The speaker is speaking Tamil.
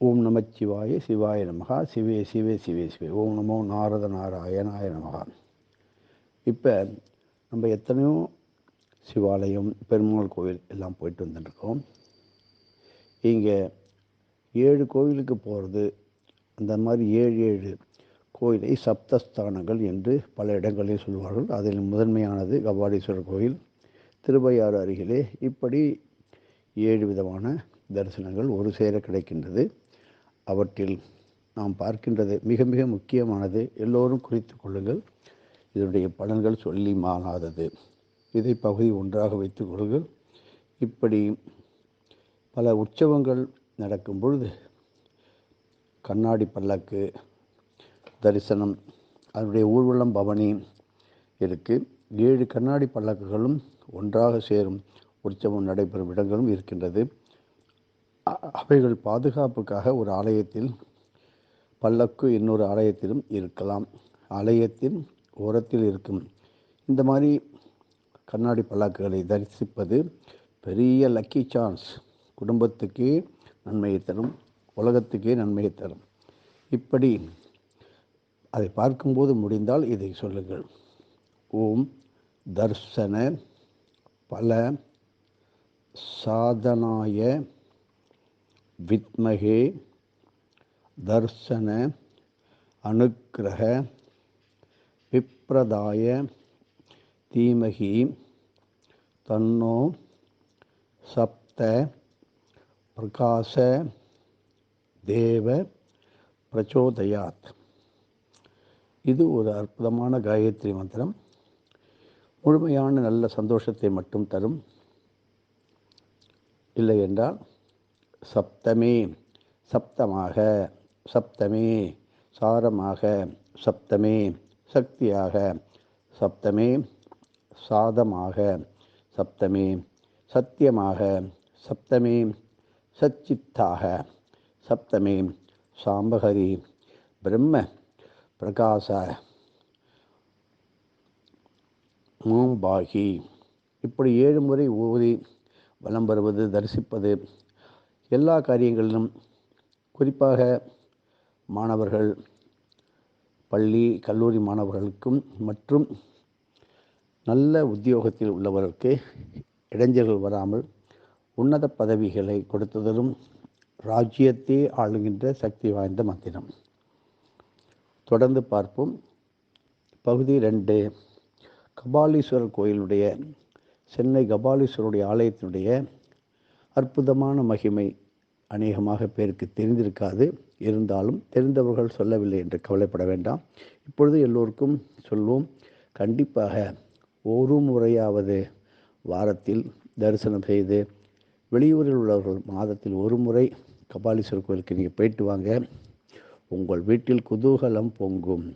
ஓம் நமச்சிவாய சிவாய நமகா. சிவே சிவே சிவே சிவே. ஓம் நமோ நாரத நாராயணாய நமகா. இப்போ நம்ம எத்தனையோ சிவாலயம் பெருமாள் கோவில் எல்லாம் போயிட்டு வந்துட்டுருக்கோம். இங்கே ஏழு கோவிலுக்கு போகிறது அந்த மாதிரி ஏழு ஏழு கோயிலை சப்தஸ்தானங்கள் என்று பல இடங்களில் சொல்வார்கள். அதில் முதன்மையானது கபாலீஸ்வரர் கோயில் திருவையாறு அருகிலே இப்படி ஏழு விதமான தரிசனங்கள் ஒரு சேர கிடைக்கின்றது. அவற்றில் நாம் பார்க்கின்றது மிக மிக முக்கியமானது. எல்லோரும் குறித்து கொள்ளுங்கள். இதனுடைய பலன்கள் சொல்லி மாறாதது. இதை பகுதி ஒன்றாக வைத்துக் கொள்ளுங்கள். இப்படி பல உற்சவங்கள் நடக்கும் பொழுது கண்ணாடி பல்லக்கு தரிசனம் அதனுடைய ஊர்வலம் பவனி இருக்குது ஏழு கண்ணாடி பல்லக்குகளும் ஒன்றாக சேரும் உற்சவம் நடைபெறும் இடங்களும் இருக்கின்றது. அவைகள் பாதுகாப்புக்காக ஒரு ஆலயத்தில் பல்லக்கு இன்னொரு ஆலயத்திலும் இருக்கலாம். ஆலயத்தின் ஓரத்தில் இருக்கும். இந்த மாதிரி கண்ணாடி பல்லாக்குகளை தரிசிப்பது பெரிய லக்கி சான்ஸ் குடும்பத்துக்கே நன்மையை தரும் உலகத்துக்கே நன்மையை தரும். இப்படி அதை பார்க்கும்போது முடிந்தால் இதை சொல்லுங்கள். ஓம் தர்சன பல சாதனாய வித்மகே தர்சன அனுக்கிரக பிப்ரதாய தீமகி தன்னோ சப்த பிரகாச தேவ பிரச்சோதயாத். இது ஒரு அற்புதமான காயத்ரி மந்திரம். முழுமையான நல்ல சந்தோஷத்தை மட்டும் தரும். இல்லை என்றால் சப்தமே சப்தமாக சப்தமே சாரமாக சப்தமே சக்தியாக சப்தமே சாதமாக சப்தமே சத்தியமாக சப்தமே சச்சித்தாக சப்தமே சாம்பகரி பிரம்ம பிரகாச மூம்பாகி. இப்படி ஏழு முறை ஊறி வலம் வருவது தரிசிப்பது எல்லா காரியங்களிலும் குறிப்பாக மாணவர்கள் பள்ளி கல்லூரி மாணவர்களுக்கும் மற்றும் நல்ல உத்தியோகத்தில் உள்ளவர்களுக்கு இடைஞ்சல்கள் வராமல் உன்னத பதவிகளை கொடுத்ததிலும் ராஜ்யத்தை ஆளுகின்ற சக்தி வாய்ந்த மந்திரம். தொடர்ந்து பார்ப்போம். பகுதி ரெண்டு கபாலீஸ்வரர் கோயிலுடைய சென்னை கபாலீஸ்வருடைய ஆலயத்தினுடைய அற்புதமான மகிமை அநேகமாக பேருக்கு தெரிந்திருக்காது. இருந்தாலும் தெரிந்தவர்கள் சொல்லவில்லை என்று கவலைப்பட வேண்டாம். இப்பொழுது எல்லோருக்கும் சொல்வோம் கண்டிப்பாக ஒரு முறையாவது வாரத்தில் தரிசனம் செய்து வெளியூரில் உள்ளவர்கள் மாதத்தில் ஒரு முறை கபாலீஸ்வரர் கோயிலுக்கு நீங்கள் போயிட்டு வாங்க. உங்கள் வீட்டில் குதூகலம் பொங்கும்.